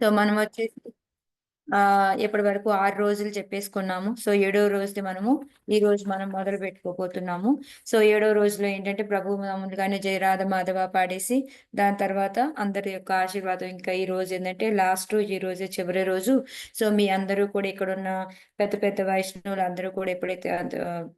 So మనం వచ్చేసి ఆ ఇప్పటి వరకు ఆరు రోజులు చెప్పేసుకున్నాము. సో ఏడో రోజుది మనము ఈ రోజు మనం మొదలు పెట్టుకోబోతున్నాము. సో ఏడో రోజులో ఏంటంటే ప్రభు మామూలుగానే జయరాధ మాధవ పాడేసి దాని తర్వాత అందరి యొక్క ఆశీర్వాదం ఇంకా ఈ రోజు ఏంటంటే లాస్ట్ ఈ రోజే చివరి రోజు. సో మీ అందరూ కూడా ఇక్కడ ఉన్న పెద్ద పెద్ద వైష్ణవులు అందరూ కూడా ఎప్పుడైతే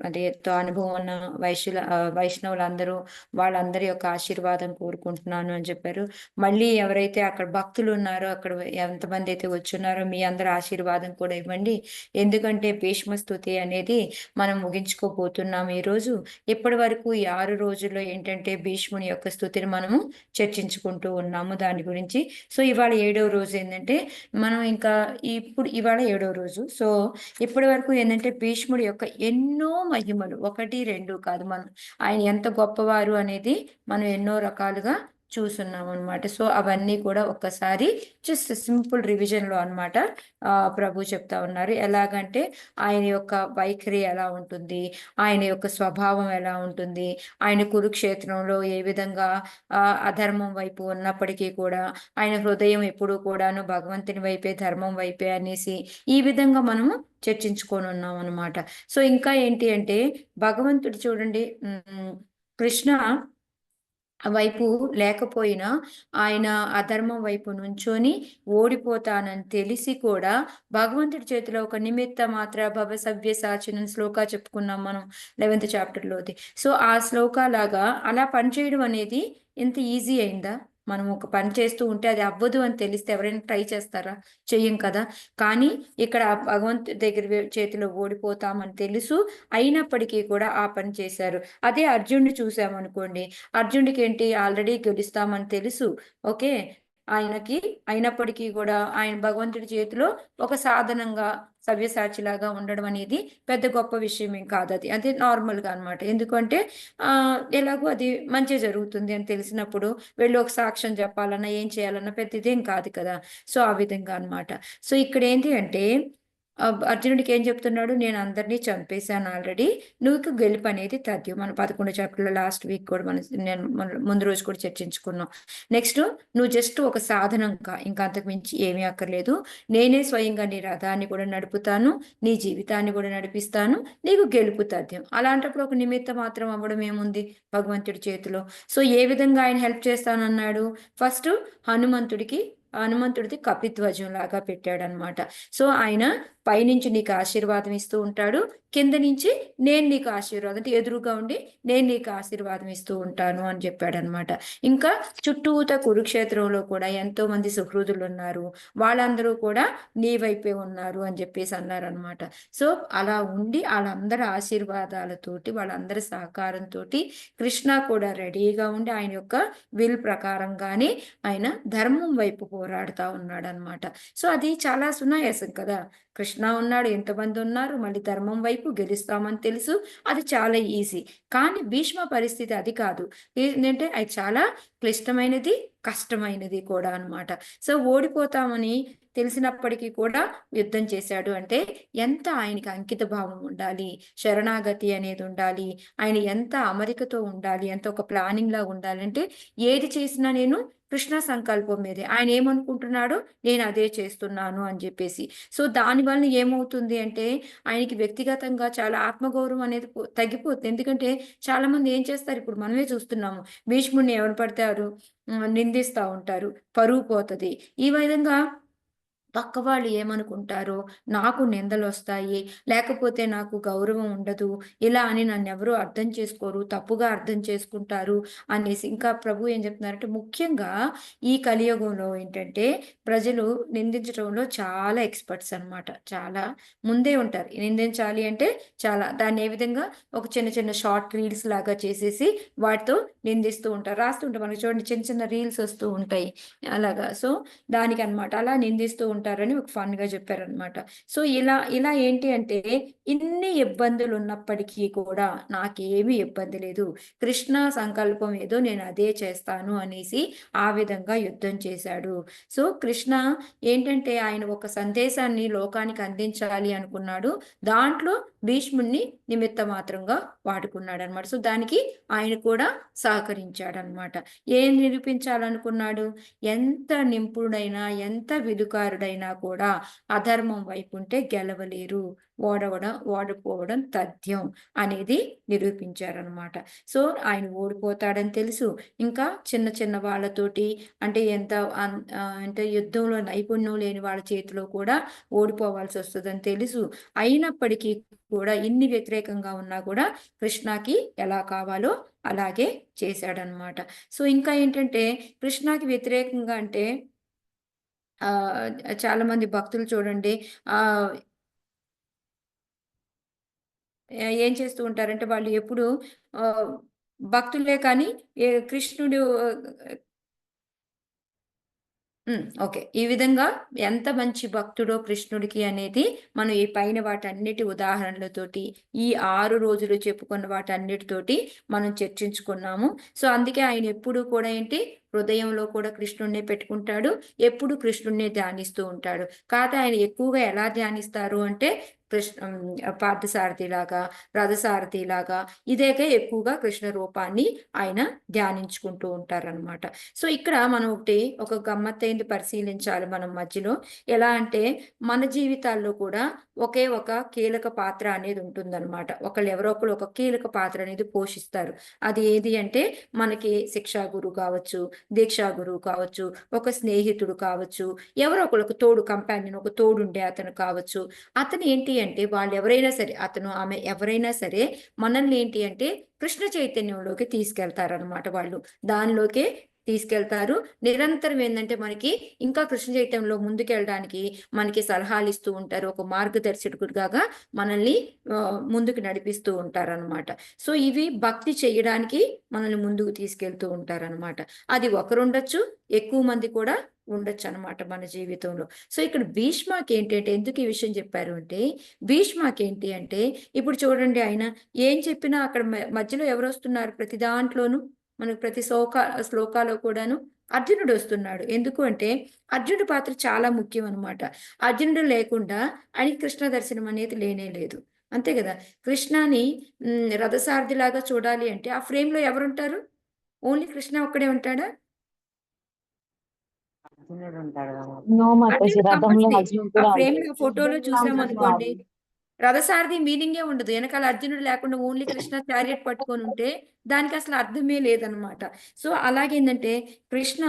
అదే ఎంతో అనుభవం ఉన్న వైశ్యుల వైష్ణవులు అందరూ వాళ్ళందరి యొక్క ఆశీర్వాదం కోరుకుంటున్నాను అని చెప్పారు. మళ్ళీ ఎవరైతే అక్కడ భక్తులు ఉన్నారో అక్కడ ఎంతమంది అయితే వచ్చున్నారో మీ అందరి ఆశీర్వాదం కూడా ఇవ్వండి. ఎందుకంటే భీష్మ స్తుతి అనేది మనం ముగించుకోబోతున్నాం ఈ రోజు ఇప్పటి వరకు ఈ ఆరు రోజుల్లో ఏంటంటే భీష్ముని యొక్క స్థుతిని మనము చర్చించుకుంటూ ఉన్నాము దాని గురించి. సో ఇవాళ ఏడవ రోజు ఏంటంటే మనం ఇంకా ఇప్పుడు ఇవాళ ఏడవ రోజు. సో ఇప్పటి వరకు ఏంటంటే భీష్ముడి యొక్క ఎన్నో మహిమలు ఒకటి రెండు కాదు మనం ఆయన ఎంత గొప్పవారు అనేది మనం ఎన్నో రకాలుగా చూస్తున్నాం అనమాట సో అవన్నీ కూడా ఒక్కసారి జస్ట్ సింపుల్ రివిజన్లో అనమాట ప్రభు చెప్తా ఉన్నారు. ఎలాగంటే ఆయన యొక్క వైఖరి ఎలా ఉంటుంది? ఆయన యొక్క స్వభావం ఎలా ఉంటుంది? ఆయన కురుక్షేత్రంలో ఏ విధంగా ఆ అధర్మం వైపు ఉన్నప్పటికీ కూడా ఆయన హృదయం ఎప్పుడూ కూడాను భగవంతుని వైపే ధర్మం వైపే అనేసి ఈ విధంగా మనము చర్చించుకొని ఉన్నాం అనమాట సో ఇంకా ఏంటి అంటే భగవంతుడు చూడండి కృష్ణ వైపు లేకపోయినా ఆయన అధర్మం వైపు నుంచొని ఓడిపోతానని తెలిసి కూడా భగవంతుడి చేతిలో ఒక నిమిత్త మాత్ర భవ సవ్య సాచన శ్లోక చెప్పుకున్నాం మనం లెవెన్త్ చాప్టర్లోది. సో ఆ శ్లోక లాగా అలా పనిచేయడం అనేది ఎంత ఈజీ అయిందా? మనం ఒక పని చేస్తూ ఉంటే అది అవ్వదు అని తెలిస్తే ఎవరైనా ట్రై చేస్తారా? చెయ్యం కదా. కానీ ఇక్కడ భగవంతు దగ్గర చేతిలో ఓడిపోతామని తెలుసు. అయినప్పటికీ కూడా ఆ పని చేశారు. అదే అర్జునుడు చూసామనుకోండి. అర్జునుడికి ఏంటి? ఆల్రెడీ గెలుస్తామని తెలుసు. ఓకే? ఆయనకి అయినప్పటికీ కూడా ఆయన భగవంతుడి చేతిలో ఒక సాధనంగా సవ్యసాచిలాగా ఉండడం అనేది పెద్ద గొప్ప విషయం ఏం కాదు అది. అది నార్మల్గా అనమాట ఎందుకంటే ఎలాగో అది మంచి జరుగుతుంది అని తెలిసినప్పుడు వెళ్ళి ఒక సాక్ష్యం చెప్పాలన్నా ఏం చేయాలన్నా పెద్ద ఇదేం కాదు కదా. సో ఆ విధంగా అనమాట సో ఇక్కడ ఏంటి అంటే అర్జునుడికి ఏం చెప్తున్నాడు? నేను అందరినీ చంపేశాను ఆల్రెడీ. నువ్వు గెలుపు అనేది తథ్యం మన పదకొండు చాప్టర్లో లాస్ట్ వీక్ కూడా మనం నేను ముందు రోజు కూడా చర్చించుకున్నాం. నెక్స్ట్ నువ్వు జస్ట్ ఒక సాధనంగా ఇంకా అంతకు మించి ఏమీ అక్కర్లేదు. నేనే స్వయంగా నీ రథాన్ని కూడా నడుపుతాను నీ జీవితాన్ని కూడా నడిపిస్తాను నీకు గెలుపు తథ్యం అలాంటప్పుడు ఒక నిమిత్తం మాత్రం అవ్వడం ఏముంది? భగవంతుడి చేతిలో. సో ఏ విధంగా ఆయన హెల్ప్ చేస్తానన్నాడు? ఫస్ట్ హనుమంతుడికి హనుమంతుడిది కపిధ్వజం లాగా పెట్టాడనమాట. సో ఆయన పైనుంచి నీకు ఆశీర్వాదం ఇస్తూ ఉంటాడు. కింద నుంచి నేను నీకు ఆశీర్వాదం అంటే ఎదురుగా ఉండి నేను నీకు ఆశీర్వాదం ఇస్తూ ఉంటాను అని చెప్పాడనమాట. ఇంకా చుట్టూత కురుక్షేత్రంలో కూడా ఎంతో మంది సుహృదులు ఉన్నారు. వాళ్ళందరూ కూడా నీ వైపే ఉన్నారు అని చెప్పేసి అన్నారనమాట. సో అలా ఉండి వాళ్ళందరి ఆశీర్వాదాలతోటి వాళ్ళందరి సహకారంతో కృష్ణ కూడా రెడీగా ఉండి ఆయన యొక్క విల్ ప్రకారంగానే ఆయన ధర్మం వైపు పోరాడుతూ ఉన్నాడు అనమాట సో అది చాలా సునాయాసం కదా. కృష్ణ ఉన్నాడు ఎంతమంది ఉన్నారు? మళ్ళీ ధర్మం వైపు గెలుస్తామని తెలుసు. అది చాలా ఈజీ. కానీ భీష్మ పరిస్థితి అది కాదు. ఏంటంటే అది చాలా క్లిష్టమైనది కష్టమైనది కూడా అన్నమాట. సో ఓడిపోతామని తెలిసినప్పటికీ కూడా యుద్ధం చేశాడు. అంటే ఎంత ఆయనకి అంకిత భావం ఉండాలి శరణాగతి అనేది ఉండాలి ఆయన ఎంత అమరికతో ఉండాలి ఎంత ఒక ప్లానింగ్ లాగా ఉండాలంటే ఏది చేసినా నేను కృష్ణ సంకల్పం మీదే. ఆయన ఏమనుకుంటున్నాడో నేను అదే చేస్తున్నాను అని చెప్పేసి. సో దాని వలన ఏమవుతుంది అంటే ఆయనకి వ్యక్తిగతంగా చాలా ఆత్మగౌరవం అనేది తగ్గిపోతుంది. ఎందుకంటే చాలా మంది ఏం చేస్తారు? ఇప్పుడు మనమే చూస్తున్నాము. భీష్ముడిని ఎవరు పడతారు? నిందిస్తూ ఉంటారు. పరువు పోతుంది. ఈ విధంగా పక్క వాళ్ళు ఏమనుకుంటారో నాకు నిందలు వస్తాయి లేకపోతే నాకు గౌరవం ఉండదు ఇలా అని నన్ను ఎవరు అర్థం చేసుకోరు తప్పుగా అర్థం చేసుకుంటారు అనేసి. ఇంకా ప్రభు ఏం చెప్తున్నారంటే ముఖ్యంగా ఈ కలియుగంలో ఏంటంటే ప్రజలు నిందించడంలో చాలా ఎక్స్పర్ట్స్ అన్నమాట చాలా ముందే ఉంటారు. నిందించాలి అంటే చాలా దాన్ని ఏ విధంగా ఒక చిన్న చిన్న షార్ట్ రీల్స్ లాగా చేసేసి వాటితో నిందిస్తూ ఉంటారు. రాస్తూ ఉంటారు. మనకి చూడండి చిన్న చిన్న రీల్స్ వస్తూ ఉంటాయి. అలాగా. సో దానికి అన్నమాట అలా నిందిస్తూ ఉంటారు ఉంటారని ఒక ఫన్గా చెప్పారనమాట సో ఇలా ఇలా ఏంటి అంటే ఇన్ని ఇబ్బందులు ఉన్నప్పటికీ కూడా నాకేమీ ఇబ్బంది లేదు. కృష్ణ సంకల్పం ఏదో నేను అదే చేస్తాను అనేసి ఆ విధంగా యుద్ధం చేశాడు. సో కృష్ణ ఏంటంటే ఆయన ఒక సందేశాన్ని లోకానికి అందించాలి అనుకున్నాడు. దాంట్లో భీష్ముణ్ణి నిమిత్త మాత్రంగా వాడుకున్నాడు అనమాట సో దానికి ఆయన కూడా సహకరించాడు అనమాట ఏం నిరూపించాలనుకున్నాడు? ఎంత నింపుడైనా ఎంత విదుకారుడైనా కూడా అధర్మం వైపు ఉంటే గెలవలేరు. ఓడవడం ఓడిపోవడం తథ్యం అనేది నిరూపించారనమాట సో ఆయన ఓడిపోతాడని తెలుసు. ఇంకా చిన్న చిన్న వాళ్ళతోటి అంటే ఎంత అంటే యుద్ధంలో నైపుణ్యం లేని వాళ్ళ చేతిలో కూడా ఓడిపోవాల్సి వస్తుందని తెలుసు. అయినప్పటికీ కూడా ఇన్ని వ్యతిరేకంగా ఉన్నా కూడా కృష్ణకి ఎలా కావాలో అలాగే చేశాడనమాట సో ఇంకా ఏంటంటే కృష్ణకి వ్యతిరేకంగా అంటే చాలా మంది భక్తులు చూడండి ఆ ఏం చేస్తూ ఉంటారంటే వాళ్ళు ఎప్పుడు ఆ, భక్తులే కానీ ఏ కృష్ణుడు ఓకే. ఈ విధంగా ఎంత మంచి భక్తుడో కృష్ణుడికి అనేది మనం ఈ పైన వాటన్నిటి ఉదాహరణలతోటి ఈ ఆరు రోజులు చెప్పుకున్న వాటన్నిటితోటి మనం చర్చించుకున్నాము. సో అందుకే ఆయన ఎప్పుడు కూడా ఏంటి హృదయంలో కూడా కృష్ణుడినే పెట్టుకుంటాడు. ఎప్పుడు కృష్ణుడినే ధ్యానిస్తూ ఉంటాడు. కాకపోతే ఆయన ఎక్కువగా ఎలా ధ్యానిస్తారు అంటే కృష్ణ ఉమ్, పార్థసారథి లాగా రథసారథి లాగా ఇదేగా ఎక్కువగా కృష్ణ రూపాన్ని ఆయన ధ్యానించుకుంటూ ఉంటారనమాట సో ఇక్కడ మనం ఒకటి ఒక గమ్మత్తైంది పరిశీలించాలి మనం మధ్యలో. ఎలా అంటే మన జీవితాల్లో కూడా ఒకే ఒక కీలక పాత్ర అనేది ఉంటుందన్నమాట. ఒకళ్ళు ఎవరో ఒకరు ఒక కీలక పాత్ర అనేది పోషిస్తారు. అది ఏది అంటే మనకి శిక్షా గురువు కావచ్చు దీక్షా గురువు కావచ్చు ఒక స్నేహితుడు కావచ్చు ఎవరో ఒకరు ఒక తోడు కంపానియన్ ఒక తోడుండే అతను కావచ్చు. అతను ఏంటి అంటే వాళ్ళు ఎవరైనా సరే అతను ఆమె ఎవరైనా సరే మనల్ని ఏంటి అంటే కృష్ణ చైతన్యంలోకి తీసుకెళ్తారనమాట వాళ్ళు. దానిలోకే తీసుకెళ్తారు. నిరంతరం ఏంటంటే మనకి ఇంకా కృష్ణ చైతన్యంలో ముందుకెళ్ళడానికి మనకి సలహాలు ఇస్తూ ఉంటారు. ఒక మార్గదర్శకుడిగా మనల్ని ముందుకు నడిపిస్తూ ఉంటారనమాట సో ఇవి భక్తి చేయడానికి మనల్ని ముందుకు తీసుకెళ్తూ ఉంటారనమాట అది ఒకరుండొచ్చు ఎక్కువ మంది కూడా ఉండొచ్చు అనమాట మన జీవితంలో. సో ఇక్కడ భీష్మాకి ఏంటంటే ఎందుకు ఈ విషయం చెప్పారు అంటే భీష్మాకి ఏంటి అంటే ఇప్పుడు చూడండి ఆయన ఏం చెప్పినా అక్కడ మ- మధ్యలో ఎవరు వస్తున్నారు ప్రతి దాంట్లోనూ మనకు ప్రతి శ్లోక శ్లోకాలో కూడాను అర్జునుడు వస్తున్నాడు. ఎందుకు అంటే అర్జునుడి పాత్ర చాలా ముఖ్యం అనమాట అర్జునుడు లేకుండా ఆయనకి కృష్ణ దర్శనం అనేది లేనే లేదు. అంతే కదా? కృష్ణని రథసారథిలాగా చూడాలి అంటే ఆ ఫ్రేమ్లో ఎవరుంటారు? ఓన్లీ కృష్ణ ఒక్కడే ఉంటాడా? ఉంటాడు కదా. నో అర్జునుడు రథంలో ఫోటోలో చూసాం అనుకోండి. రథసారథి మీనింగే ఉండదు. వెనకాల అర్జునుడు లేకుండా ఓన్లీ కృష్ణ చారియట్ పట్టుకొని ఉంటే దానికి అసలు అర్థమే లేదనమాట సో అలాగేందంటే కృష్ణ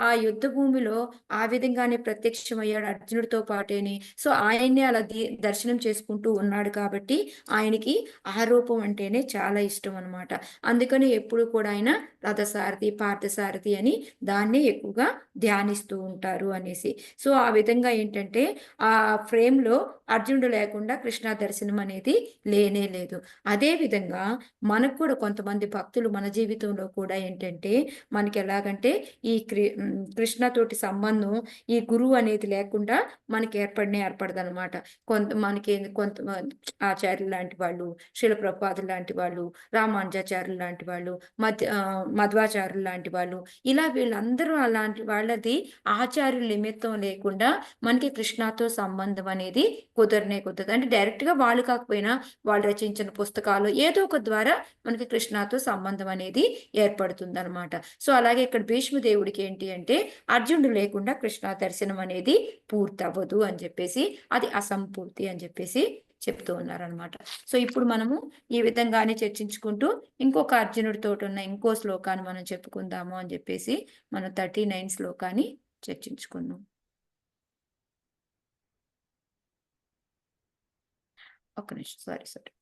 ఆ యుద్ధ భూమిలో ఆ విధంగానే ప్రత్యక్షమయ్యాడు అర్జునుడితో పాటేని. సో ఆయన్నే అలా దర్శనం చేసుకుంటూ ఉన్నాడు కాబట్టి ఆయనకి ఆ రూపం అంటేనే చాలా ఇష్టం అనమాట అందుకని ఎప్పుడు కూడా ఆయన రథసారథి పార్థసారథి అని దాన్నే ఎక్కువగా ధ్యానిస్తూ ఉంటారు అనేసి. సో ఆ విధంగా ఏంటంటే ఆ ఫ్రేమ్లో అర్జునుడు లేకుండా కృష్ణ దర్శనం అనేది లేనే లేదు. అదే విధంగా మనకు కూడా కొంతమంది భక్తులు మన జీవితంలో కూడా ఏంటంటే మనకి ఎలాగంటే ఈ క్రి కృష్ణతోటి సంబంధం ఈ గురువు అనేది లేకుండా మనకి ఏర్పడినే ఏర్పడదు అనమాట కొంత మనకి కొంత ఆచార్యులు లాంటి వాళ్ళు శిలప్రపాదులు లాంటి వాళ్ళు రామానుజాచార్యులు లాంటి వాళ్ళు మధ్య ఆ, మధ్వాచార్యులు లాంటి వాళ్ళు ఇలా వీళ్ళందరూ అలాంటి వాళ్ళది ఆచార్యుల నిమిత్తం లేకుండా మనకి కృష్ణతో సంబంధం అనేది కుదరనే కుదరదు. అంటే డైరెక్ట్ డైరెక్ట్గా వాళ్ళు కాకపోయినా వాళ్ళు రచించిన పుస్తకాలు ఏదో ఒక ద్వారా మనకి కృష్ణతో సంబంధం అనేది ఏర్పడుతుంది అనమాట సో అలాగే ఇక్కడ భీష్మదేవుడికి ఏంటి అంటే అర్జునుడు లేకుండా కృష్ణ దర్శనం అనేది పూర్తవ్వదు అని చెప్పేసి అది అసంపూర్తి అని చెప్పేసి చెప్తూ ఉన్నారనమాట సో ఇప్పుడు మనము ఈ విధంగానే చర్చించుకుంటూ ఇంకొక అర్జునుడితో ఉన్న ఇంకో శ్లోకాన్ని మనం చెప్పుకుందాము అని చెప్పేసి మనం థర్టీ నైన్ శ్లోకాన్ని చర్చించుకున్నాం. Akın Sarı Sarı.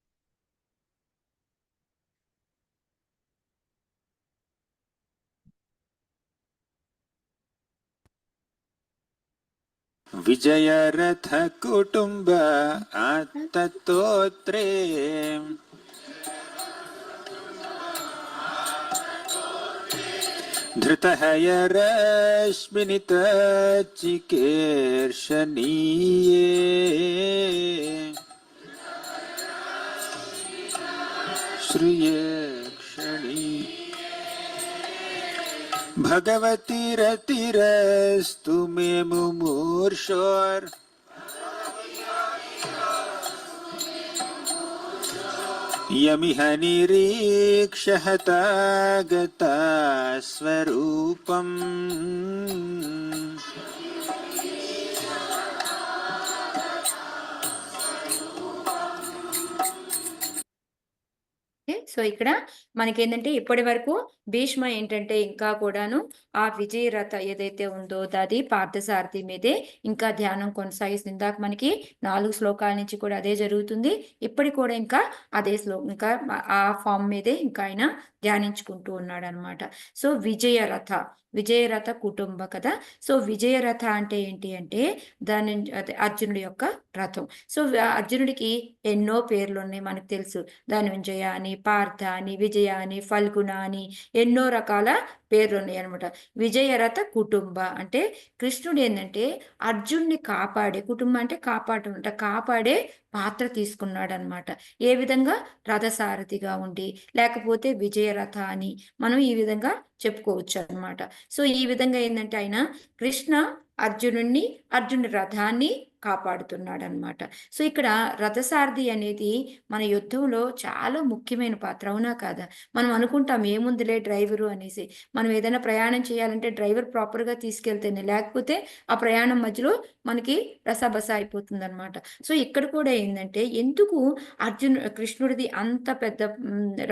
विजयरथकुटुम्ब आत्ततोत्रे धृतहयरश्मिनितचिकीर्षणीये श्रिये क्षणी। भगवतीरतिरस्तु मे मुमूर्षोर्। यमिह निरीक्ष्य हतागता स्वरूपम् ఓకే సో ఇక్కడ మనకి ఏంటంటే ఇప్పటి వరకు భీష్మ ఏంటంటే ఇంకా కూడాను ఆ విజయరథ ఏదైతే ఉందో అది పార్థసారథి మీదే ఇంకా ధ్యానం కొనసాగిస్తుంది. ఇందాక మనకి నాలుగు శ్లోకాల నుంచి కూడా అదే జరుగుతుంది. ఇప్పటి కూడా ఇంకా అదే శ్లో ఇంకా ఆ ఫామ్ మీదే ఇంకా ఆయన ధ్యానించుకుంటూ ఉన్నాడు అనమాట సో విజయరథ విజయరథ కుటుంబ కదా. సో విజయరథ అంటే ఏంటి అంటే దాని అర్జునుడి యొక్క రథం. సో అర్జునుడికి ఎన్నో పేర్లు ఉన్నాయి మనకు తెలుసు. ధనుంజయ అని పార్థ అని విజయ అని ఫల్గుణ అని ఎన్నో రకాల పేర్లు ఉన్నాయన్నమాట విజయరథ కుటుంబ అంటే కృష్ణుడు ఏంటంటే అర్జున్ని కాపాడే కుటుంబం అంటే కాపాడటం అంటే కాపాడే పాత్ర తీసుకున్నాడు అనమాట ఏ విధంగా? రథసారథిగా ఉండి లేకపోతే విజయరథ అని మనం ఈ విధంగా చెప్పుకోవచ్చు అన్నమాట. సో ఈ విధంగా ఏంటంటే ఆయన కృష్ణ అర్జునుడిని అర్జునుడి రథాన్ని కాపాడుతున్నాడు అనమాట సో ఇక్కడ రథసారథి అనేది మన యుద్ధంలో చాలా ముఖ్యమైన పాత్ర అవునా కాదా? మనం అనుకుంటాం ఏముందిలే డ్రైవరు అనేసి. మనం ఏదైనా ప్రయాణం చేయాలంటే డ్రైవర్ ప్రాపర్గా తీసుకెళ్తేనే లేకపోతే ఆ ప్రయాణం మధ్యలో మనకి రసబస అయిపోతుంది అనమాట సో ఇక్కడ కూడా ఏంటంటే ఎందుకు అర్జున్ కృష్ణుడిది అంత పెద్ద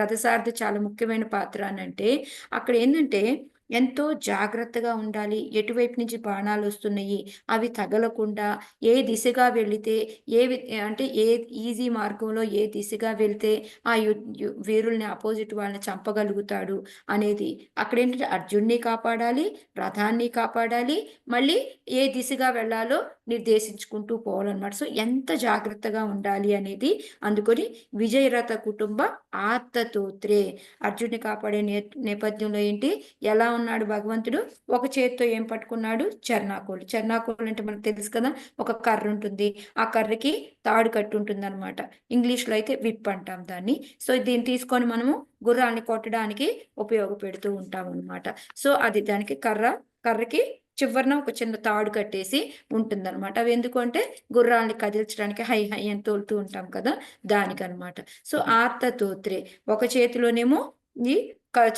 రథసారథి చాలా ముఖ్యమైన పాత్ర అని అంటే అక్కడ ఏంటంటే ఎంతో జాగ్రత్తగా ఉండాలి. ఎటువైపు నుంచి బాణాలు వస్తున్నాయి అవి తగలకుండా ఏ దిశగా వెళితే ఏ అంటే ఏ ఈజీ మార్గంలో ఏ దిశగా వెళ్తే ఆ యు వీరుల్ని ఆపోజిట్ వాళ్ళని చంపగలుగుతాడు అనేది. అక్కడ ఏంటంటే అర్జున్ని కాపాడాలి రథాన్ని కాపాడాలి మళ్ళీ ఏ దిశగా వెళ్ళాలో నిర్దేశించుకుంటూ పోవాలన్నమాట. సో ఎంత జాగ్రత్తగా ఉండాలి అనేది అందుకొని విజయరథ కుటుంబ ఆత్తతోత్రే అర్జున్ని కాపాడే నే నేపథ్యంలో ఏంటి? ఎలా ఉన్నాడు భగవంతుడు? ఒక చేత్తో ఏం పట్టుకున్నాడు? చర్నాకోలు. చర్నాకోలు అంటే మనకు తెలుసు కదా ఒక కర్ర ఉంటుంది. ఆ కర్రకి తాడు కట్టు ఉంటుంది అనమాట ఇంగ్లీష్లో అయితే విప్ అంటాం దాన్ని. సో దీన్ని తీసుకొని మనము గుర్రాన్ని కొట్టడానికి ఉపయోగపెడుతూ ఉంటాం అనమాట సో అది దానికి కర్ర కర్రకి చివరన ఒక చిన్న తాడు కట్టేసి ఉంటుందన్నమాట. అవి ఎందుకు అంటే గుర్రాల్ని కదిల్చడానికి హై హై అని తోలుతూ ఉంటాం కదా దానికనమాట సో ఆర్తతోత్రే ఒక చేతిలోనేమో ఈ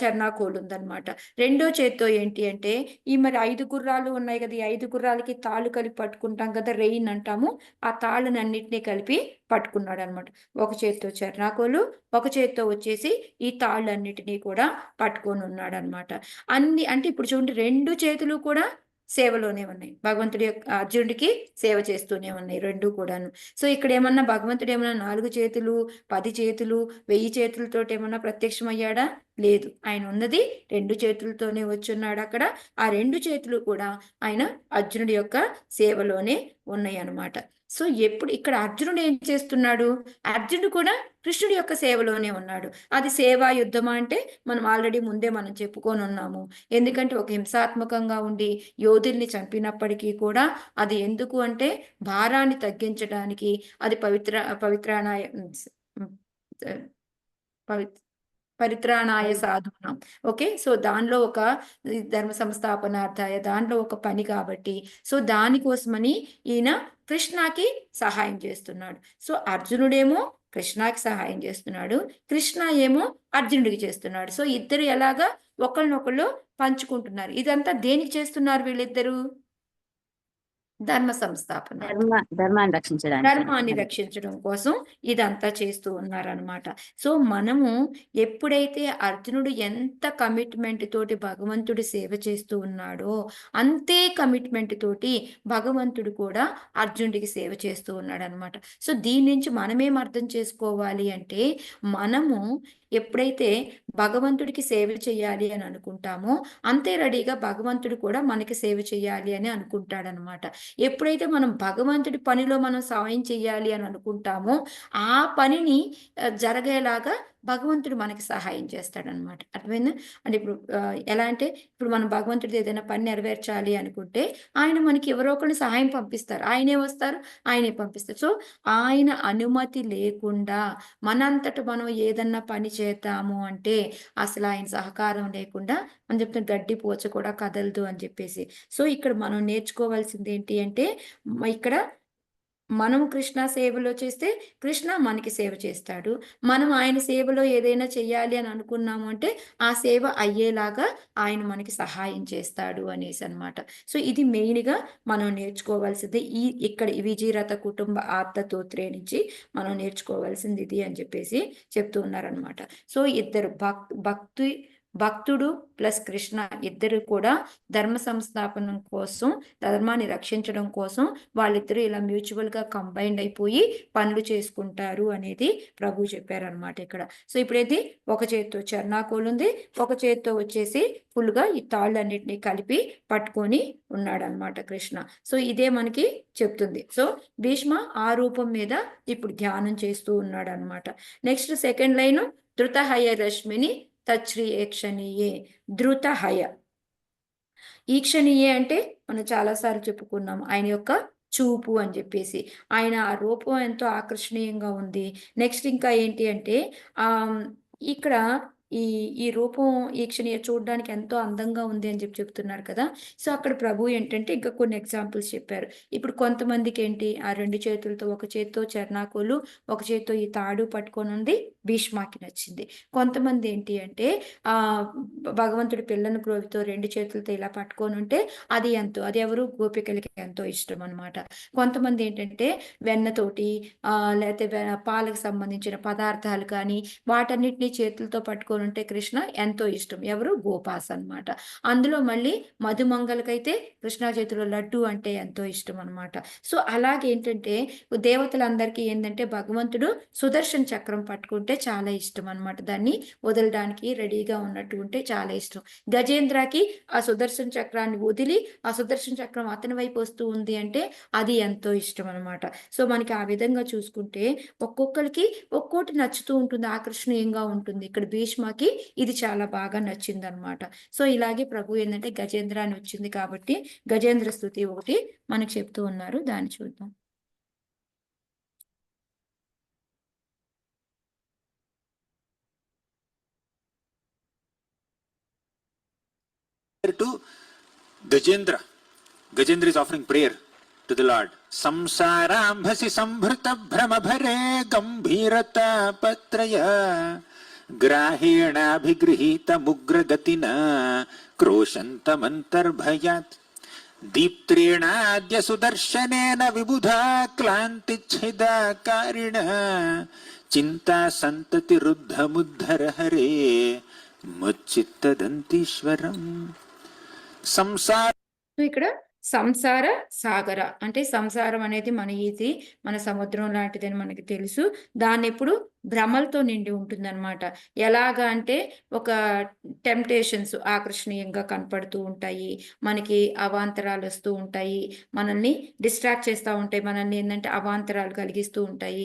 చర్నాకోలు ఉందన్నమాట. రెండో చేత్తో ఏంటి అంటే ఈ మరి ఐదు గుర్రాలు ఉన్నాయి కదా ఈ ఐదు గుర్రాలకి తాళ్ళు కలిపి పట్టుకుంటాం కదా రెయిన్ అంటాము. ఆ తాళ్ళని అన్నిటినీ కలిపి పట్టుకున్నాడు అనమాట ఒక చేత్తో చర్నాకోలు ఒక చేత్తో వచ్చేసి ఈ తాళ్ళన్నిటినీ కూడా పట్టుకొని ఉన్నాడు అనమాట అన్ని అంటే ఇప్పుడు చూడండి రెండు చేతులు కూడా సేవలోనే ఉన్నాయి. భగవంతుడి యొక్క అర్జునుడికి సేవ చేస్తూనే ఉన్నాయి రెండు కూడాను. సో ఇక్కడ ఏమన్నా భగవంతుడు ఏమన్నా నాలుగు చేతులు పది చేతులు వెయ్యి చేతులతో ఏమన్నా ప్రత్యక్షమయ్యాడా? లేదు. ఆయన ఉన్నది రెండు చేతులతోనే వచ్చున్నాడు అక్కడ. ఆ రెండు చేతులు కూడా ఆయన అర్జునుడి యొక్క సేవలోనే ఉన్నాయి అన్నమాట. సో ఎప్పుడు ఇక్కడ అర్జునుడు ఏం చేస్తున్నాడు? అర్జునుడు కూడా కృష్ణుడి యొక్క సేవలోనే ఉన్నాడు. అది సేవా యుద్ధం అంటే మనం ఆల్రెడీ ముందే మనం చెప్పుకొని ఉన్నాము. ఎందుకంటే ఒక హింసాత్మకంగా ఉండి యోధుల్ని చంపినప్పటికీ కూడా అది ఎందుకు అంటే భారాన్ని తగ్గించడానికి అది పవిత్ర పవిత్రానాయ పవిత్ర పరిత్రాణాయ సాధునాం. ఓకే? సో దానిలో ఒక ధర్మ సంస్థాపనార్థాయ దాంట్లో ఒక పని కాబట్టి సో దానికోసమని ఈయన కృష్ణకి సహాయం చేస్తున్నాడు. సో అర్జునుడేమో కృష్ణకి సహాయం చేస్తున్నాడు. కృష్ణ ఏమో అర్జునుడికి చేస్తున్నాడు. సో ఇద్దరు ఎలాగా ఒకళ్ళనొకళ్ళు పంచుకుంటున్నారు. ఇదంతా దేనికి చేస్తున్నారు వీళ్ళిద్దరు? ధర్మ సంస్థాపన. ధర్మ ధర్మాన్ని రక్షించడానికి ధర్మాన్ని రక్షించడం కోసం ఇదంతా చేస్తూ ఉన్నారనమాట సో మనము ఎప్పుడైతే అర్జునుడు ఎంత కమిట్మెంట్ తోటి భగవంతుడి సేవ చేస్తూ ఉన్నాడో అంతే కమిట్మెంట్ తోటి భగవంతుడు కూడా అర్జునుడికి సేవ చేస్తూ ఉన్నాడు అనమాట సో దీని నుంచి మనమేం అర్థం చేసుకోవాలి అంటే మనము ఎప్పుడైతే భగవంతుడికి సేవ చేయాలి అని అనుకుంటామో అంతే రెడీగా భగవంతుడు కూడా మనకి సేవ చేయాలి అని అనుకుంటాడనమాట. ఎప్పుడైతే మనం భగవంతుడి పనిలో మనం సాయం చేయాలి అని అనుకుంటామో ఆ పనిని జరిగేలాగా జరగేలాగా భగవంతుడు మనకి సహాయం చేస్తాడనమాట. అర్థమైందా? అంటే ఇప్పుడు ఎలా అంటే ఇప్పుడు మనం భగవంతుడిది ఏదైనా పని నెరవేర్చాలి అనుకుంటే ఆయన మనకి ఎవరో ఒకరిని సహాయం పంపిస్తారు. ఆయనే వస్తారు ఆయనే పంపిస్తారు. సో ఆయన అనుమతి లేకుండా మనంతట మనం ఏదన్నా పని చేద్దాము అంటే అసలు ఆయన సహకారం లేకుండా మనం చెప్తున్న గడ్డి పోచ కూడా కదలదు అని చెప్పేసి. సో ఇక్కడ మనం నేర్చుకోవాల్సింది ఏంటి అంటే ఇక్కడ మనం కృష్ణ సేవలో చేస్తే కృష్ణ మనకి సేవ చేస్తాడు. మనం ఆయన సేవలో ఏదైనా చెయ్యాలి అని అనుకున్నాము అంటే ఆ సేవ అయ్యేలాగా ఆయన మనకి సహాయం చేస్తాడు అనేసి అనమాట సో ఇది మెయిన్గా మనం నేర్చుకోవాల్సింది. ఈ ఇక్కడ ఈ విజయరథ కుటుంబ ఆప్తతోత్రే నుంచి మనం నేర్చుకోవాల్సింది ఇది అని చెప్పేసి చెప్తూ ఉన్నారనమాట సో ఇద్దరు భక్ భక్తి భక్తుడు ప్లస్ కృష్ణ ఇద్దరు కూడా ధర్మ సంస్థాపనం కోసం ధర్మాన్ని రక్షించడం కోసం వాళ్ళిద్దరూ ఇలా మ్యూచువల్గా కంబైండ్ అయిపోయి పనులు చేసుకుంటారు అనేది ప్రభు చెప్పారనమాట ఇక్కడ. సో ఇప్పుడైతే ఒక చేతితో చర్నాకోలు ఉంది. ఒక చేతితో వచ్చేసి ఫుల్గా గా ఈ తాళ్ళన్నిటిని కలిపి పట్టుకొని ఉన్నాడనమాట కృష్ణ. సో ఇదే మనకి చెప్తుంది. సో భీష్మ ఆ రూపం మీద ఇప్పుడు ధ్యానం చేస్తూ ఉన్నాడు అనమాట నెక్స్ట్ సెకండ్ లైన్ ధృతహయ రశ్మిని తచ్రి ఏక్షణీయే ధృతహయ ఈక్షణీయే అంటే మనం చాలాసార్లు చెప్పుకున్నాం ఆయన యొక్క చూపు అని చెప్పేసి. ఆయన ఆ రూపం ఎంతో ఆకర్షణీయంగా ఉంది. నెక్స్ట్ ఇంకా ఏంటి అంటే ఆ ఇక్కడ ఈ ఈ రూపం ఈక్షణీయ చూడడానికి ఎంతో అందంగా ఉంది అని చెప్పి చెప్తున్నారు కదా. సో అక్కడ ప్రభు ఏంటంటే ఇంకా కొన్ని ఎగ్జాంపుల్స్ చెప్పారు. ఇప్పుడు కొంతమందికి ఏంటి ఆ రెండు చేతులతో ఒక చేతితో చర్నాకోలు ఒక చేతితో ఈ తాడు పట్టుకొని ఉంది. భీష్మాకి నచ్చింది. కొంతమంది ఏంటి అంటే ఆ భగవంతుడి పిల్లను క్రోవితో రెండు చేతులతో ఇలా పట్టుకొని ఉంటే అది ఎంతో అది ఎవరు? గోపికలకి ఎంతో ఇష్టం అనమాట కొంతమంది ఏంటంటే వెన్నతోటి ఆ లేకపోతే వె- పాలకు సంబంధించిన పదార్థాలు కానీ వాటన్నిటిని చేతులతో పట్టుకొని ఉంటే కృష్ణ ఎంతో ఇష్టం. ఎవరు? గోపాస్ అనమాట అందులో మళ్ళీ మధుమంగలకైతే కృష్ణ చేతిలో లడ్డు అంటే ఎంతో ఇష్టం అనమాట సో అలాగేంటంటే దేవతలందరికీ ఏంటంటే భగవంతుడు సుదర్శన్ చక్రం పట్టుకుంటే చాలా ఇష్టం అన్నమాట. దాన్ని వదలడానికి రెడీగా ఉన్నట్టు ఉంటే చాలా ఇష్టం. గజేంద్రకి ఆ సుదర్శన చక్రాన్ని వదిలి ఆ సుదర్శన చక్రం అతని వైపు వస్తూ ఉంది అంటే అది ఎంతో ఇష్టం అనమాట సో మనకి ఆ విధంగా చూసుకుంటే ఒక్కొక్కరికి ఒక్కోటి నచ్చుతూ ఉంటుంది ఆకర్షణీయంగా ఉంటుంది. ఇక్కడ భీష్మకి ఇది చాలా బాగా నచ్చింది అనమాట సో ఇలాగే ప్రభు ఏంటంటే గజేంద్ర అని వచ్చింది కాబట్టి గజేంద్ర స్థుతి ఒకటి మనకి చెప్తూ ఉన్నారు. దాన్ని చూద్దాం. To Gajendra. Gajendra is offering prayer to the Lord. संसाराम्भसि संभृत भ्रमभरे गम्भीरता पत्रय ग्राहेणाभिगृहीतमुग्रगतिना क्रोशन्तमन्तर्भयात् दीप्त्रेणाद्य सुदर्शनेन विबुधा क्लान्तिच्छिदाकारिण चिन्ता सन्ततिरुद्धमुद्धर हरे मच्चित्तदन्तीश्वरम् సంసార ఇక్కడ సంసార సాగర అంటే సంసారం అనేది మన ఇది మన సముద్రం లాంటిదని మనకి తెలుసు. దాన్ని ఎప్పుడు భ్రమలతో నిండి ఉంటుందన్నమాట. ఎలాగా అంటే ఒక టెంప్టేషన్స్ ఆకర్షణీయంగా కనపడుతూ ఉంటాయి. మనకి అవాంతరాలు వస్తూ ఉంటాయి. మనల్ని డిస్ట్రాక్ట్ చేస్తూ ఉంటాయి. మనల్ని ఏంటంటే అవాంతరాలు కలిగిస్తూ ఉంటాయి.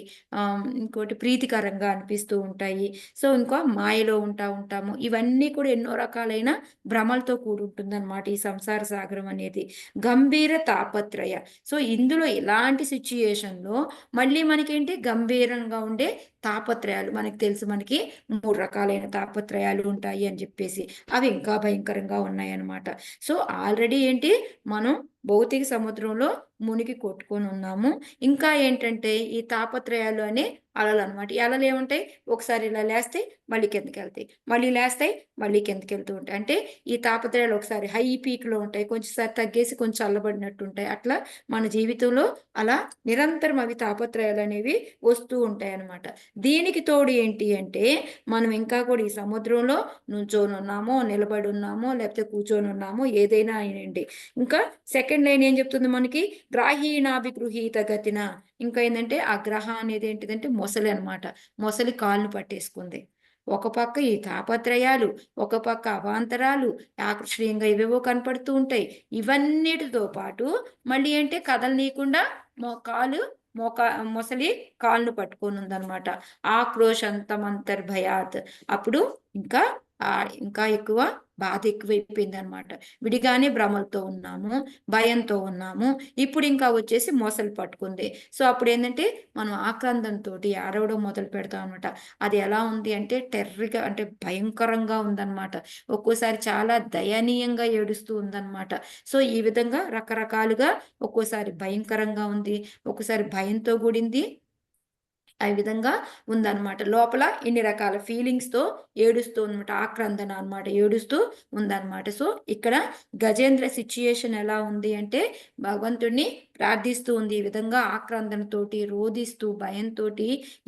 ఇంకోటి ప్రీతికరంగా అనిపిస్తూ ఉంటాయి. సో ఇంకో మాయలో ఉంటా ఉంటాము. ఇవన్నీ కూడా ఎన్నో రకాలైన భ్రమలతో కూడి ఉంటుందన్నమాట ఈ సంసార సాగరం అనేది. గంభీర తాపత్రయ. సో ఇందులో ఇలాంటి సిచ్యుయేషన్లో మళ్ళీ మనకేంటి? గంభీరంగా ఉండే తాపత్రయాలు మనకి తెలుసు మనకి మూడు రకాలైన తాపత్రయాలు ఉంటాయి అని చెప్పేసి. అవి ఇంకా భయంకరంగా ఉన్నాయన్నమాట. సో ఆల్రెడీ ఏంటి? మనం భౌతిక సముద్రంలో మునిగి కొట్టుకొని ఉన్నాము. ఇంకా ఏంటంటే ఈ తాపత్రయాలు అనే అలలు అనమాట ఈ అలలు ఏముంటాయి? ఒకసారి ఇలా లేస్తాయి మళ్ళీ కిందకి వెళ్తాయి. మళ్ళీ లేస్తాయి మళ్ళీ కిందకి వెళ్తూ ఉంటాయి. అంటే ఈ తాపత్రయాలు ఒకసారి హై పీక్లో ఉంటాయి. కొంచెంసారి తగ్గేసి కొంచెం చల్లబడినట్టు ఉంటాయి. అట్లా మన జీవితంలో అలా నిరంతరం అవి తాపత్రయాలు అనేవి వస్తూ ఉంటాయి అన్నమాట. దీనికి తోడు ఏంటి అంటే మనం ఇంకా కూడా ఈ సముద్రంలో నుంచొని నిలబడి ఉన్నామో లేకపోతే కూర్చొని ఉన్నామో ఏదైనా అయినండి. ఇంకా సెకండ్ లైన్ ఏం చెప్తుంది మనకి? గ్రాహీణాభిగృహీత గతిన ఇంకా ఏంటంటే ఆ గ్రహ అనేది ఏంటిదంటే మొసలి అన్నమాట. మొసలి కాళ్ళను పట్టేసుకుంది. ఒక పక్క ఈ తాపత్రయాలు ఒక పక్క అవాంతరాలు ఆకర్షణీయంగా ఇవేవో కనపడుతూ ఉంటాయి. ఇవన్నిటితో పాటు మళ్ళీ అంటే కదలనీయకుండా మో కాలు మోకా మొసలి కాళ్ళను పట్టుకొని ఉందన్నమాట ఆక్రోశంతమంతర్భయాత్ అప్పుడు ఇంకా ఇంకా ఎక్కువ బాధ ఎక్కువైపోయింది అనమాట విడిగానే భ్రమలతో ఉన్నాము భయంతో ఉన్నాము. ఇప్పుడు ఇంకా వచ్చేసి మోసలు పట్టుకుంది. సో అప్పుడు ఏంటంటే మనం ఆక్రందంతో ఏడవడం మొదలు పెడతాం అనమాట అది ఎలా ఉంది అంటే టెర్రిగా అంటే భయంకరంగా ఉందన్నమాట. ఒక్కోసారి చాలా దయనీయంగా ఏడుస్తూ ఉందన్నమాట. సో ఈ విధంగా రకరకాలుగా ఒక్కోసారి భయంకరంగా ఉంది. ఒక్కోసారి భయంతో కూడింది. ఆ విధంగా ఉందన్నమాట. లోపల ఇన్ని రకాల ఫీలింగ్స్తో ఏడుస్తూ అనమాట ఆక్రందన అన్నమాట. ఏడుస్తూ ఉందన్నమాట. సో ఇక్కడ గజేంద్ర సిచ్యుయేషన్ ఎలా ఉంది అంటే భగవంతుడిని ప్రార్థిస్తూ ఉంది. ఈ విధంగా ఆక్రందనతోటి రోధిస్తూ భయంతో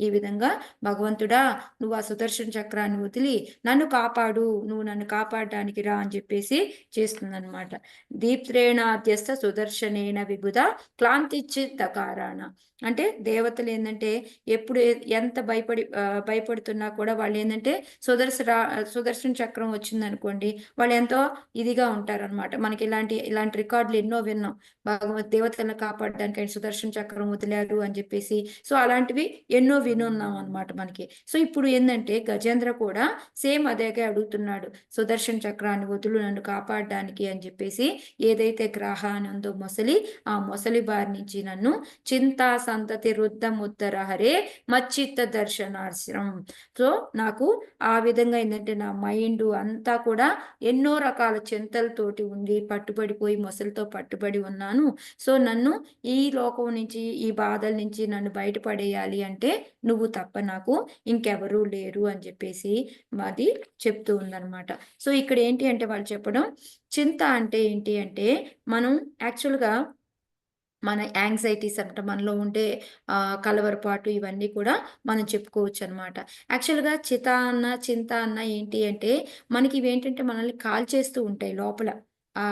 ఈ విధంగా భగవంతుడా నువ్వు ఆ సుదర్శన చక్రాన్ని వదిలి నన్ను కాపాడు నువ్వు నన్ను కాపాడడానికి రా అని చెప్పేసి చేస్తుందనమాట దీప్త్రేణాద్యస్త సుదర్శనేన విబుధ క్లాంతిచ్చిత్తకారాణ అంటే దేవతలు ఏంటంటే ఎప్పుడు ఎంత భయపడి భయపడుతున్నా కూడా వాళ్ళు ఏంటంటే సుదర్శన సుదర్శన చక్రం వచ్చిందనుకోండి వాళ్ళు ఎంతో ఇదిగా ఉంటారన్నమాట. మనకి ఇలాంటి ఇలాంటి రికార్డులు ఎన్నో విన్నాం. భగవత్ దేవతలను కాపాడడానికి ఆయన సుదర్శన చక్రం వదిలారు అని చెప్పేసి సో అలాంటివి ఎన్నో వినున్నాం అన్నమాట మనకి. సో ఇప్పుడు ఏంటంటే గజేంద్ర కూడా సేమ్ అదేగా అడుగుతున్నాడు సుదర్శన చక్రాన్ని వదులు నన్ను కాపాడడానికి అని చెప్పేసి ఏదైతే గ్రహాన్ని ఉందో మొసలి ఆ మొసలి బారి నుంచి నన్ను చింతా సంతతి రుద్ధ ముద్దర హరే మచ్చిత్త దర్శనాశ్రం సో నాకు ఆ విధంగా ఏంటంటే నా మైండ్ అంతా కూడా ఎన్నో రకాల చింతలతోటి ఉండి పట్టుబడిపోయి మొసలితో పట్టుబడి ఉన్నాను. సో నన్ను ఈ లోకం నుంచి ఈ బాధల నుంచి నన్ను బయటపడేయాలి అంటే నువ్వు తప్ప నాకు ఇంకెవరూ లేరు అని చెప్పేసి అది చెప్తూ ఉందన్నమాట. సో ఇక్కడ ఏంటి అంటే వాళ్ళు చెప్పడం చింత అంటే ఏంటి అంటే మనం యాక్చువల్గా మన యాంగ్జైటీస్ అంట మనలో ఉండే కలవరపాటు ఇవన్నీ కూడా మనం చెప్పుకోవచ్చు అనమాట యాక్చువల్గా చిత అన్న చింత అన్న ఏంటి అంటే మనకి ఇవేంటంటే మనల్ని కాల్చేస్తూ ఉంటాయి లోపల. ఆ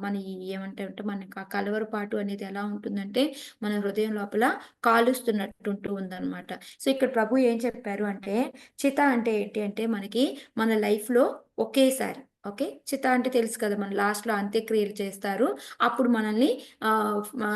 మన ఏమంటే మనకి ఆ కలవరపాటు అనేది ఎలా ఉంటుందంటే మన హృదయం లోపల కాలుస్తున్నట్టు ఉంటూ ఉందన్నమాట. సో ఇక్కడ ప్రభు ఏం చెప్పారు అంటే చిత అంటే ఏంటి అంటే మనకి మన లైఫ్లో లో ఒకేసారి ఓకే? చిత అంటే తెలుసు కదా మన లాస్ట్లో అంత్యక్రియలు చేస్తారు. అప్పుడు మనల్ని ఆ,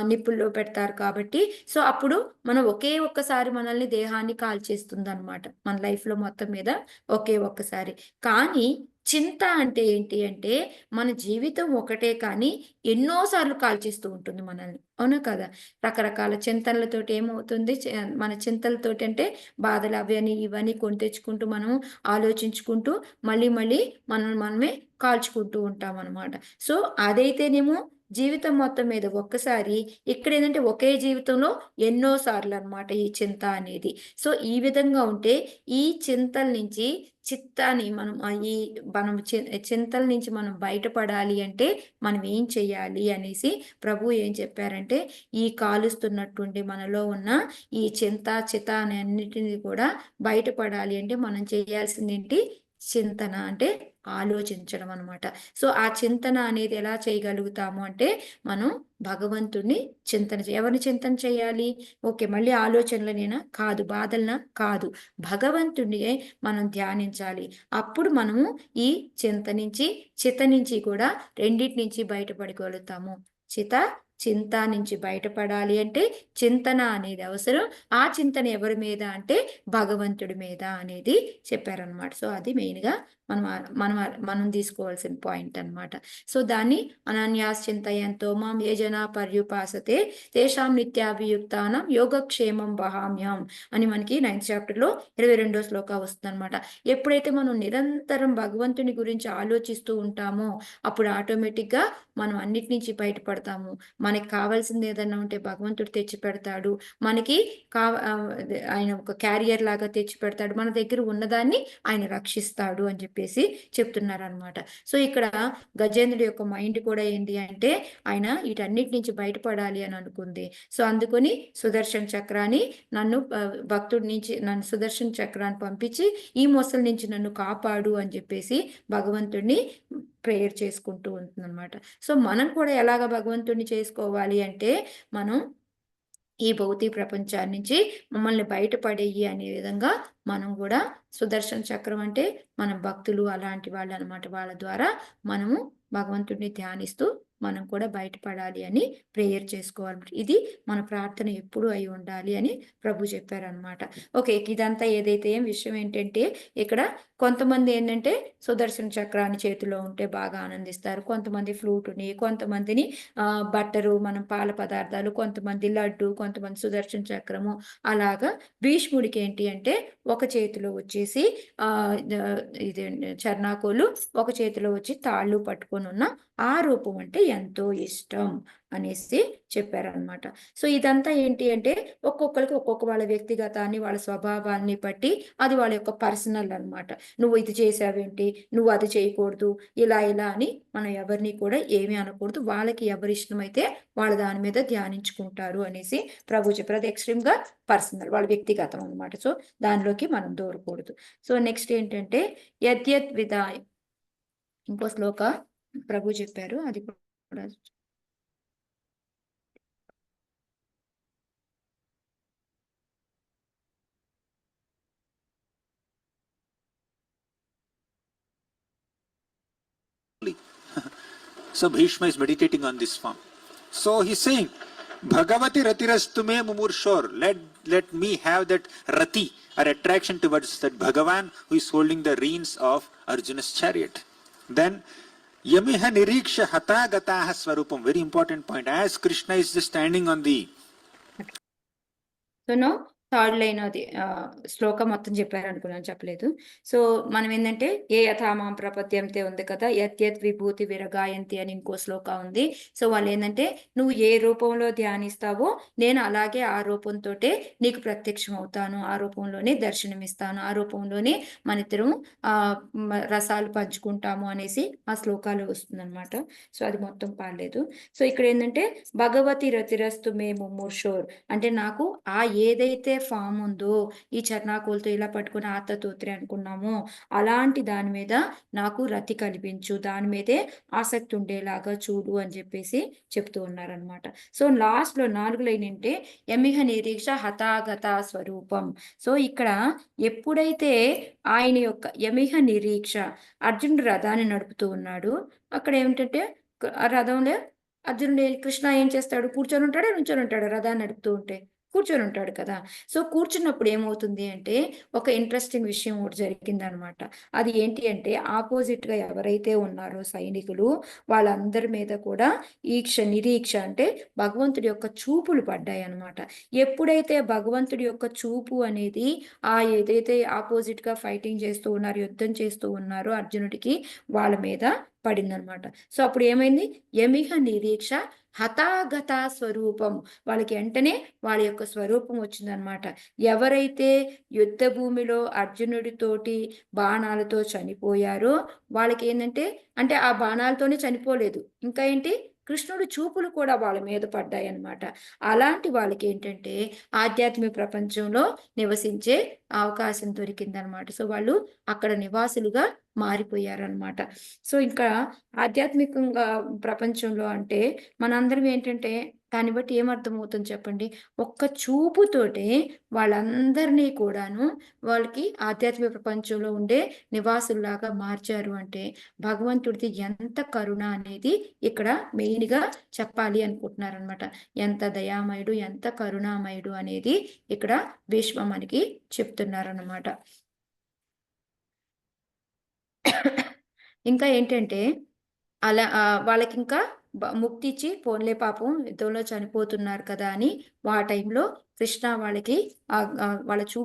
నిప్పుల్లో పెడతారు కాబట్టి. సో అప్పుడు మనం ఒకే ఒక్కసారి మనల్ని దేహాన్ని కాల్చేస్తుంది అనమాట మన లైఫ్లో మొత్తం మీద ఒకే ఒక్కసారి. కానీ చింత అంటే ఏంటి అంటే మన జీవితం ఒకటే కానీ ఎన్నోసార్లు కాల్చేస్తూ ఉంటుంది మనల్ని. అవునా కదా? రకరకాల చింతనలతోటి ఏమవుతుంది? మన చింతలతోటి అంటే బాధలు అవని ఇవని కొని తెచ్చుకుంటూ మనం ఆలోచించుకుంటూ మళ్ళీ మళ్ళీ మనం మనమే కాల్చుకుంటూ ఉంటాం అనమాట సో అదైతేనేమో జీవితం మొత్తం మీద ఒక్కసారి ఇక్కడ ఏంటంటే ఒకే జీవితంలో ఎన్నో సార్లు అనమాట ఈ చింత అనేది. సో ఈ విధంగా ఉంటే ఈ చింతల నుంచి చిత్తాన్ని మనం ఈ మనం చి- చింతల నుంచి మనం బయటపడాలి అంటే మనం ఏం చేయాలి అనేసి ప్రభు ఏం చెప్పారంటే ఈ కాలుస్తున్నటువంటి మనలో ఉన్న ఈ చింత చిత అనే అన్నిటిని కూడా బయటపడాలి అంటే మనం చేయాల్సింది ఏంటి చింతన అంటే ఆలోచించడం అనమాట సో ఆ చింతన అనేది ఎలా చేయగలుగుతాము అంటే మనం భగవంతుడిని చింతన ఎవరిని చింతన చేయాలి? ఓకే మళ్ళీ ఆలోచనలనేనా? కాదు బాధలనా? కాదు. భగవంతుడిని మనం ధ్యానించాలి. అప్పుడు మనము ఈ చింత నుంచి చిత నుంచి కూడా రెండిటి నుంచి బయటపడగలుగుతాము. చిత చింత నుంచి బయటపడాలి అంటే చింతన అనేది అవసరం. ఆ చింతన ఎవరి మీద అంటే భగవంతుడి మీద అనేది చెప్పారనమాట సో అది మెయిన్గా మనం మనం మనం తీసుకోవాల్సిన పాయింట్ అన్నమాట. సో దాన్ని అనన్యాస్ చింతయంతో మాం ఏ జనా పర్యుపాసతే తేషాం నిత్యాభియుక్తానం యోగక్షేమం వహామ్యం అని మనకి నైన్త్ చాప్టర్లో ఇరవై రెండో శ్లోక వస్తుంది అనమాట ఎప్పుడైతే మనం నిరంతరం భగవంతుని గురించి ఆలోచిస్తూ ఉంటామో అప్పుడు ఆటోమేటిక్గా మనం అన్నిటి నుంచి బయటపడతాము. మనకి కావాల్సింది ఏదైనా ఉంటే భగవంతుడు తెచ్చి పెడతాడు. మనకి కా ఆయన ఒక క్యారియర్ లాగా తెచ్చి పెడతాడు. మన దగ్గర ఉన్నదాన్ని ఆయన రక్షిస్తాడు అని చెప్పేసి చెప్తున్నారు అనమాట సో ఇక్కడ గజేంద్రుడి యొక్క మైండ్ కూడా ఏంటి అంటే ఆయన వీటన్నిటి నుంచి బయటపడాలి అని అనుకుంది. సో అందుకొని సుదర్శన్ చక్రాన్ని నన్ను భక్తుడి నుంచి నన్ను సుదర్శన్ చక్రాన్ని పంపించి ఈ మొసలి నుంచి నన్ను కాపాడు అని చెప్పేసి భగవంతుడిని ప్రేయర్ చేసుకుంటూ ఉంటుందన్నమాట. సో మనం కూడా ఎలాగ భగవంతుడిని చేసుకోవాలి అంటే మనం ఈ భౌతిక ప్రపంచాన్ని నుంచి మమ్మల్ని బయటపడేయి అనే విధంగా మనం కూడా సుదర్శన చక్రం అంటే మన భక్తులు అలాంటి వాళ్ళు అనమాట వాళ్ళ ద్వారా మనము భగవంతుడిని ధ్యానిస్తూ మనం కూడా బయటపడాలి అని ప్రేయర్ చేసుకోవాలి. ఇది మన ప్రార్థన ఎప్పుడు అయి ఉండాలి అని ప్రభు చెప్పారనమాట ఓకే ఇదంతా ఏదైతే ఏం విషయం ఏంటంటే ఇక్కడ కొంతమంది ఏంటంటే సుదర్శన చక్రాన్ని చేతిలో ఉంటే బాగా ఆనందిస్తారు. కొంతమంది ఫ్లూటుని కొంతమందిని బట్టరు మనం పాల పదార్థాలు కొంతమంది లడ్డు కొంతమంది సుదర్శన చక్రము అలాగా భీష్ముడికి ఏంటి అంటే ఒక చేతిలో వచ్చేసి ఆ ఇది చర్నాకోలు ఒక చేతిలో వచ్చి తాళ్ళు పట్టుకొని ఉన్న ఆ రూపం అంటే ఎంతో ఇష్టం అనేసి చెప్పారనమాట సో ఇదంతా ఏంటి అంటే ఒక్కొక్కరికి ఒక్కొక్క వాళ్ళ వ్యక్తిగతాన్ని వాళ్ళ స్వభావాన్ని బట్టి అది వాళ్ళ యొక్క పర్సనల్ అనమాట నువ్వు ఇది చేసావేంటి నువ్వు అది చేయకూడదు ఇలా ఇలా అని మనం ఎవరిని కూడా ఏమీ అనకూడదు. వాళ్ళకి ఎవరి ఇష్టమైతే వాళ్ళ దాని మీద ధ్యానించుకుంటారు అనేసి ప్రభు చెప్పారు. అది గా పర్సనల్ వాళ్ళ వ్యక్తిగతం అనమాట సో దానిలోకి మనం దూరకూడదు. సో నెక్స్ట్ ఏంటంటే యద్యత్ విధాయ ఇంకో శ్లోక ప్రభు చెప్పారు అది కూడా So Bhishma is meditating on this form. So he's saying, Bhagavati ratirastu me mumurshor. Let, let me have that rati or attraction towards that Bhagavan who is holding the reins of Arjuna's chariot. Then यमिह निरीक्ष हतागता स्वरूप। Very important point as Krishna is standing on the so third line అది శ్లోకం మొత్తం చెప్పారు అనుకున్నాను చెప్పలేదు. So మనం ఏంటంటే ఏ యథామాం ప్రపద్యంతే ఉంది కదా యత్యత్ విభూతి విరగాయంతి అని ఇంకో శ్లోక ఉంది. సో వాళ్ళు ఏంటంటే నువ్వు ఏ రూపంలో ధ్యానిస్తావో నేను అలాగే ఆ రూపంతో నీకు ప్రత్యక్షం అవుతాను ఆ రూపంలోనే దర్శనమిస్తాను. ఆ రూపంలోనే మన ఇద్దరం ఆ రసాలు పంచుకుంటాము అనేసి ఆ శ్లోకాలు వస్తుందన్నమాట. సో అది మొత్తం పాడలేదు. సో ఇక్కడ ఏంటంటే భగవతి రతిరస్తు మేము ముషోర్ అంటే నాకు ఆ ఏదైతే ఫామ్ ఉందో ఈ చర్నాకులతో ఇలా పట్టుకుని ఆతతోత్రి అనుకున్నామో. అలాంటి దాని మీద నాకు రతి కనిపించు దాని మీదే ఆసక్తి ఉండేలాగా చూడు అని చెప్పేసి చెప్తూ ఉన్నారనమాట సో లాస్ట్లో నాలుగు లైన్ ఏంటి? యమిహ నిరీక్ష హతాగత స్వరూపం. సో ఇక్కడ ఎప్పుడైతే ఆయన యొక్క యమిహ నిరీక్ష అర్జునుడు రథాన్ని నడుపుతూ ఉన్నాడు అక్కడ ఏమిటంటే ఆ రథంలో అర్జునుడు కృష్ణ ఏం చేస్తాడు? కూర్చొని ఉంటాడు నుంచొని ఉంటాడు రథాన్ని నడుపుతూ ఉంటే? కూర్చొని ఉంటాడు కదా. సో కూర్చున్నప్పుడు ఏమవుతుంది అంటే ఒక ఇంట్రెస్టింగ్ విషయం ఒకటి జరిగిందనమాట. అది ఏంటి అంటే ఆపోజిట్గా ఎవరైతే ఉన్నారో సైనికులు వాళ్ళందరి మీద కూడా ఈక్ష నిరీక్ష అంటే భగవంతుడి యొక్క చూపులు పడ్డాయి అనమాట ఎప్పుడైతే భగవంతుడి యొక్క చూపు అనేది ఆ ఏదైతే ఆపోజిట్గా ఫైటింగ్ చేస్తూ ఉన్నారు యుద్ధం చేస్తూ ఉన్నారో అర్జునుడికి వాళ్ళ మీద పడిందనమాట. సో అప్పుడు ఏమైంది? యమిహ నిరీక్ష హతాగత స్వరూపం వాళ్ళకి వెంటనే వాళ్ళ యొక్క స్వరూపం వచ్చిందనమాట. ఎవరైతే యుద్ధ భూమిలో అర్జునుడితోటి బాణాలతో చనిపోయారో వాళ్ళకి ఏంటంటే అంటే ఆ బాణాలతోనే చనిపోలేదు. ఇంకా ఏంటి? కృష్ణుడి చూపులు కూడా వాళ్ళ మీద పడ్డాయి అన్నమాట అలాంటి వాళ్ళకి ఏంటంటే ఆధ్యాత్మిక ప్రపంచంలో నివసించే అవకాశం దొరికిందనమాట. సో వాళ్ళు అక్కడ నివాసులుగా మారిపోయారనమాట సో ఇంకా ఆధ్యాత్మికంగా ప్రపంచంలో అంటే మనందరం ఏంటంటే దాన్ని బట్టి ఏమర్థమవుతుంది చెప్పండి? ఒక్క చూపుతోటే వాళ్ళందరినీ కూడాను వాళ్ళకి ఆధ్యాత్మిక ప్రపంచంలో ఉండే నివాసుల్లాగా మార్చారు అంటే భగవంతుడిది ఎంత కరుణ అనేది ఇక్కడ మెయిన్గా చెప్పాలి అనుకుంటున్నారనమాట ఎంత దయామయుడు ఎంత కరుణామయుడు అనేది ఇక్కడ భీష్మ మనకి చెప్తున్నారనమాట ఇంకా ఏంటంటే అలా ఆ, వాళ్ళకి ఇంకా ముక్తి ఇచ్చి పోన్లే పాపం యుద్ధంలో చనిపోతున్నారు కదా అని ఆ టైంలో కృష్ణ వాళ్ళకి వాళ్ళ చూపు